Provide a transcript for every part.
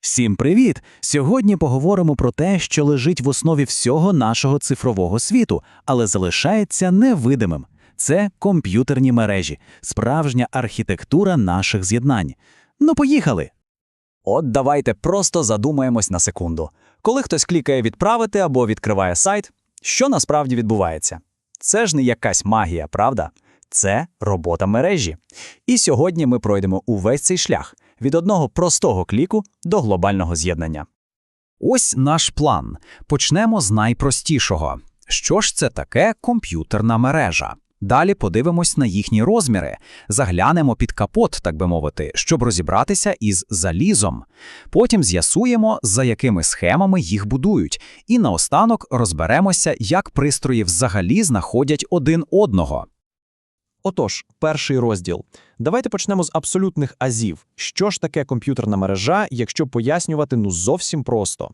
Всім привіт! Сьогодні поговоримо про те, що лежить в основі всього нашого цифрового світу, але залишається невидимим. Це комп'ютерні мережі, справжня архітектура наших з'єднань. Ну, поїхали! От давайте просто задумаємось на секунду. Коли хтось клікає відправити або відкриває сайт, що насправді відбувається? Це ж не якась магія, правда? Це робота мережі. І сьогодні ми пройдемо увесь цей шлях від одного простого кліку до глобального з'єднання. Ось наш план. Почнемо з найпростішого. Що ж це таке комп'ютерна мережа? Далі подивимось на їхні розміри, заглянемо під капот, так би мовити, щоб розібратися із залізом. Потім з'ясуємо, за якими схемами їх будують, і наостанок розберемося, як пристрої взагалі знаходять один одного. Отож, перший розділ. Давайте почнемо з абсолютних азів. Що ж таке комп'ютерна мережа, якщо пояснювати ну зовсім просто?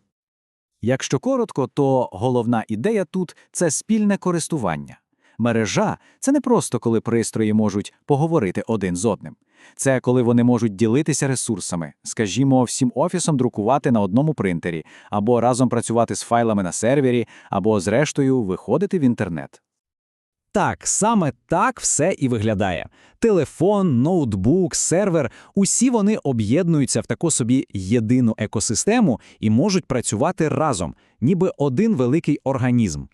Якщо коротко, то головна ідея тут це спільне користування. Мережа це не просто коли пристрої можуть поговорити один з одним. Це коли вони можуть ділитися ресурсами, скажімо, всім офісом друкувати на одному принтері, або разом працювати з файлами на сервері, або, зрештою, виходити в інтернет. Так, саме так все і виглядає. Телефон, ноутбук, сервер усі вони об'єднуються в таку собі єдину екосистему і можуть працювати разом, ніби один великий організм.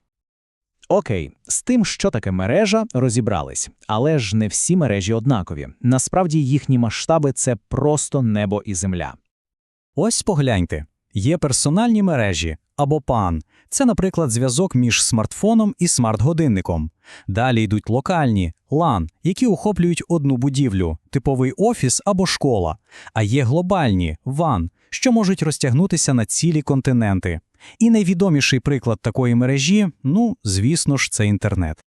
Окей, з тим, що таке мережа, розібрались. Але ж не всі мережі однакові. Насправді їхні масштаби це просто небо і земля. Ось погляньте. Є персональні мережі або PAN. Це, наприклад, зв'язок між смартфоном і смарт-годинником. Далі йдуть локальні LAN, які охоплюють одну будівлю, типовий офіс або школа. А є глобальні WAN, що можуть розтягнутися на цілі континенти. І найвідоміший приклад такої мережі, ну, звісно ж, це інтернет.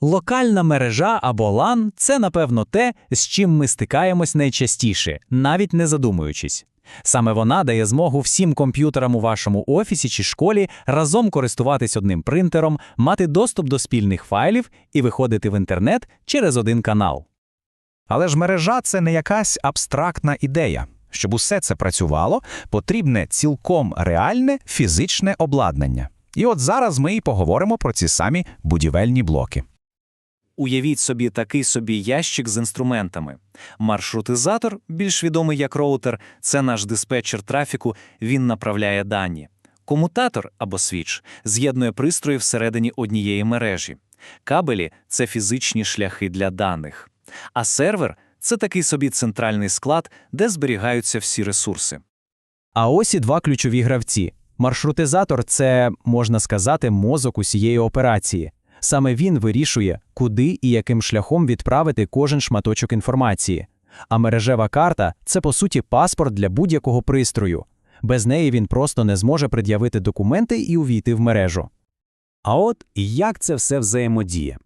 Локальна мережа або LAN – це, напевно, те, з чим ми стикаємось найчастіше, навіть не задумуючись. Саме вона дає змогу всім комп'ютерам у вашому офісі чи школі разом користуватись одним принтером, мати доступ до спільних файлів і виходити в інтернет через один канал. Але ж мережа це не якась абстрактна ідея. Щоб усе це працювало, потрібне цілком реальне фізичне обладнання. І от зараз ми і поговоримо про ці самі будівельні блоки. Уявіть собі такий собі ящик з інструментами. Маршрутизатор, більш відомий як роутер, це наш диспетчер трафіку, він направляє дані. Комутатор або свіч з'єднує пристрої всередині однієї мережі. Кабелі це фізичні шляхи для даних. А сервер це такий собі центральний склад, де зберігаються всі ресурси. А ось і два ключові гравці. Маршрутизатор це, можна сказати, мозок усієї операції. Саме він вирішує, куди і яким шляхом відправити кожен шматочок інформації. А мережева карта це, по суті, паспорт для будь-якого пристрою. Без неї він просто не зможе пред'явити документи і увійти в мережу. А от як це все взаємодіє?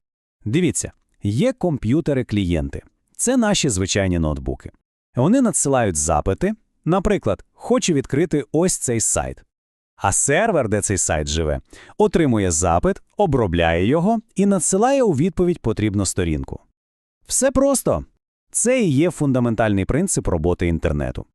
Дивіться, є комп'ютери-клієнти. Це наші звичайні ноутбуки. Вони надсилають запити, наприклад, хочу відкрити ось цей сайт. А сервер, де цей сайт живе, отримує запит, обробляє його і надсилає у відповідь потрібну сторінку. Все просто. Це і є фундаментальний принцип роботи інтернету.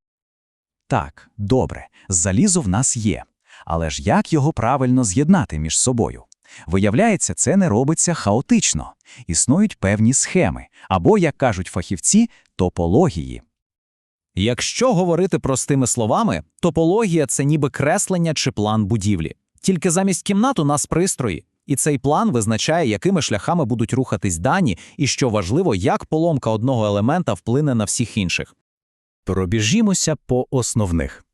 Так, добре, залізо в нас є. Але ж як його правильно з'єднати між собою? Виявляється, це не робиться хаотично. Існують певні схеми, або, як кажуть фахівці, топології. Якщо говорити простими словами, топологія це ніби креслення чи план будівлі. Тільки замість кімнат у нас пристрої, і цей план визначає, якими шляхами будуть рухатись дані, і що важливо, як поломка одного елемента вплине на всіх інших. Пробіжімося по основних.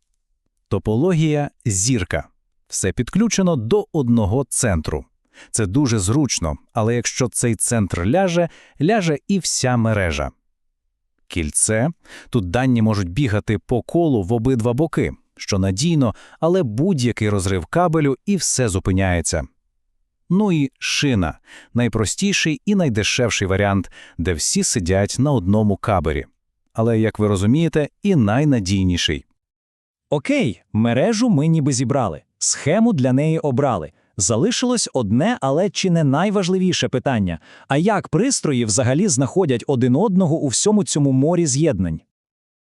Топологія зірка. Все підключено до одного центру. Це дуже зручно, але якщо цей центр ляже, ляже і вся мережа. Кільце тут дані можуть бігати по колу в обидва боки, що надійно, але будь-який розрив кабелю і все зупиняється. Ну і шина найпростіший і найдешевший варіант, де всі сидять на одному кабелі. Але, як ви розумієте, і найнадійніший. Окей, мережу ми ніби зібрали, схему для неї обрали. Залишилось одне, але чи не найважливіше питання: а як пристрої взагалі знаходять один одного у всьому цьому морі з'єднань?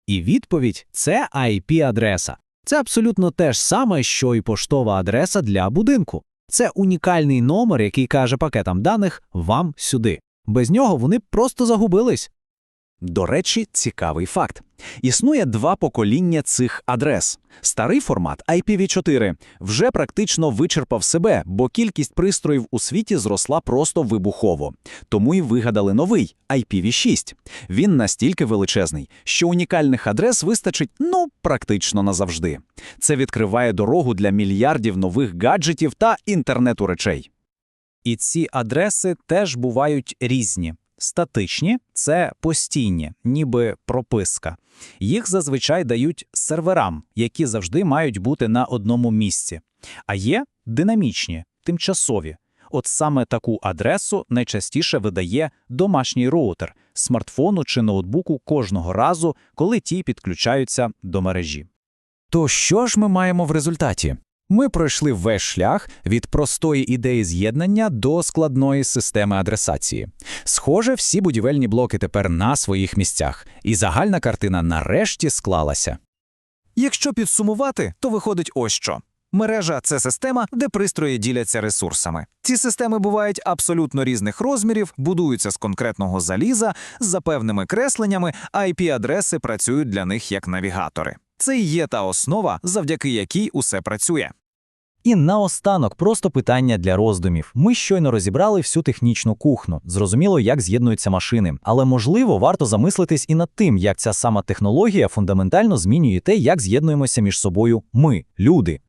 І відповідь це IP-адреса. Це абсолютно те ж саме, що і поштова адреса для будинку. Це унікальний номер, який каже пакетам даних «вам сюди». Без нього вони просто загубились. До речі, цікавий факт. Існує два покоління цих адрес. Старий формат IPv4 вже практично вичерпав себе, бо кількість пристроїв у світі зросла просто вибухово. Тому й вигадали новий IPv6. Він настільки величезний, що унікальних адрес вистачить, ну, практично назавжди. Це відкриває дорогу для мільярдів нових гаджетів та інтернету речей. І ці адреси теж бувають різні. Статичні це постійні, ніби прописка. Їх зазвичай дають серверам, які завжди мають бути на одному місці. А є динамічні, тимчасові. От саме таку адресу найчастіше видає домашній роутер смартфону чи ноутбуку кожного разу, коли ті підключаються до мережі. То що ж ми маємо в результаті? Ми пройшли весь шлях від простої ідеї з'єднання до складної системи адресації. Схоже, всі будівельні блоки тепер на своїх місцях, і загальна картина нарешті склалася. Якщо підсумувати, то виходить ось що. Мережа це система, де пристрої діляться ресурсами. Ці системи бувають абсолютно різних розмірів, будуються з конкретного заліза, за певними кресленнями, а IP-адреси працюють для них як навігатори. Це і є та основа, завдяки якій усе працює. І наостанок просто питання для роздумів. Ми щойно розібрали всю технічну кухню, зрозуміло, як з'єднуються машини. Але можливо, варто замислитись і над тим, як ця сама технологія фундаментально змінює те, як з'єднуємося між собою ми, люди.